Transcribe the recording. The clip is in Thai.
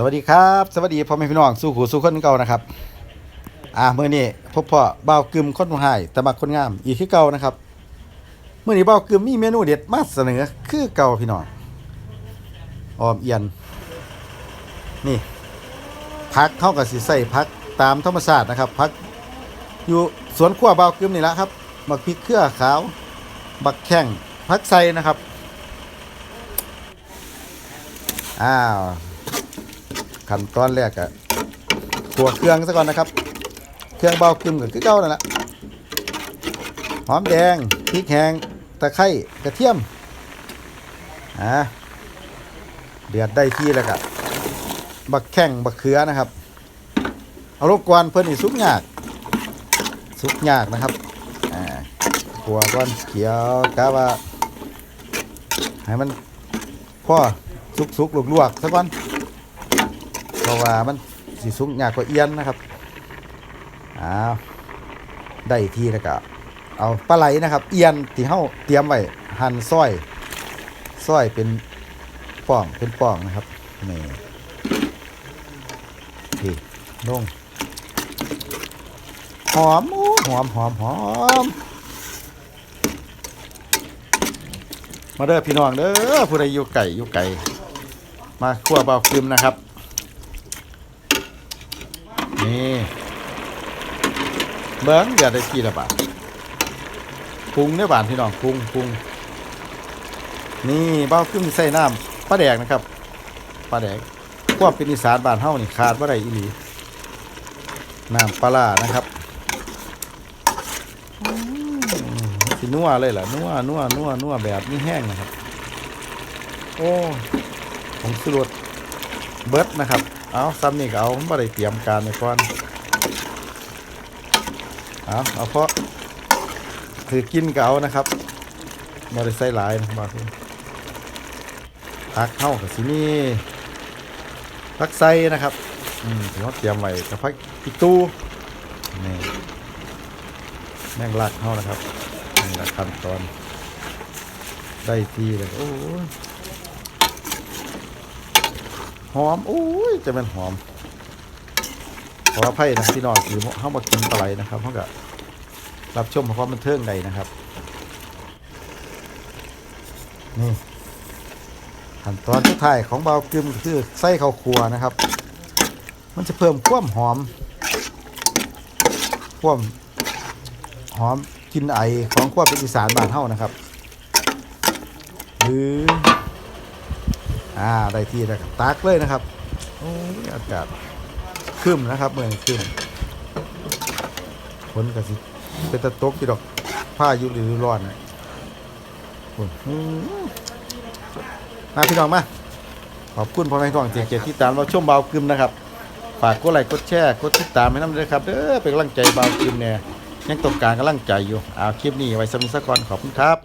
สวัสดีครับสวัสดีพ่อแม่พี่น้องสู้หูสู้คนเก่านะครับ อ่าเมื่อนี้พบพ่อเบ้าวกึมคนผู้ให้แต่มักคนงามอีกคือเก่านะครับเมื่อนี้เบ้าวกึมมีเมนูเด็ดมาเสนอคือเก่าพี่น้องออมเอียน นี่พักเข้ากับสีใส่พักตามธรรมชาตินะครับพัก อยู่สวนขั้วเบ้าวกึมนี่แหละครับบักพริกเครือขาวบักแข้งพักใส่นะครับอ้าว ขั้นตอนแรกอะขัวเครื่องซะก่อนนะครับ เครื่องเบากึมกับคือเก่านั่นแหละหอมแดงพริกแห้งตะไคร้กระเทียมอ่าเดือดได้ที่แล้วก็บักแข้งบักเขือนะครับเอารบกวนเพิ่นนี่สุกยากสุกยากนะครับอ่าขัวก้อนเขียวกะว่าให้มันพ่อสุกๆลวกๆซะก่อน ราะว่ามันสีสูงยากกว่าเอียนนะครับอ้าวได้ทีแล้วก็เอาปลาไหลนะครับ เอียนที่เฮาเตรียมไว้หั่นซอยซอยเป็นป่องเป็นป่องนะครับนี่นี่ลงหอมอู้หอมหอมหอมมาเด้อพี่น้องเด้อผู้ใดอยู่ไก่อยู่ไก่มาคั่วเบาคืมนะครับ นี่เบิ้งอย่าได้กี่ละบาทปรุงได้อบานพี่น้องปรุงปรุงนี่เบ้าขึ้นใส่น้ำปลาแดกนะครับปลาแดกควบเป็นอีสานบานเฮานี่ขาดว่าไรอีหลีน้ำปลาร้านะครับสินัวเลยล่ะนัวนัวนัวนัวแบบนี้แห้งนะครับ โอ้ผมสุรส เบิร์ดนะครับ เอาซ้ำนี่ก็เอาไม่ได้เตรียมการไปก่อน เอาเอาเพราะถือกินก็เอานะครับไม่ได้ใส่หลายนะบาทีพักเข้ากับสินี่พักไส้นะครับ อืมถือว่าเตรียมไว้กับพักอีกตู้นี่แมงลักเข้านะครับนี่ละขั้นตอนได้ทีเลยโอ้ หอมโอ้ยจะเป็นหอมขออภัยนะพี่น้องคือเข้ามากินปลาไหลนะครับเขาก็รับชมเพราะมันเทิงใดนะครับ นี่ขั้นตอนสุดท้ายของเบากึมคือไส้ข้าวครัวนะครับ มันจะเพิ่มความหอมความหอมกินไอของความเป็นอีสานบ้านเฮานะครับ หรือ อ่าได้ที่แล้วครับตักเลยนะครับโอ้ยอากาศครึ้มนะครับเมืองครึ้มฝนก็สิเป็นตะตกที่ดอกผ้ายุฤดูร้อนนะฝนมาพี่น้องมาขอบคุณพ่อแม่พี่น้องเจียที่ตามเราชมเบากึมนะครับฝากกดไลค์กดแชร์กดติดตามให้น้ำด้วยครับเด้อเป็นกำลังใจเบากึมเนี่ยยังต้องการกำลังใจอยู่เอาคลิปนี้ไว้สมิสกก่อนขอบคุณครับ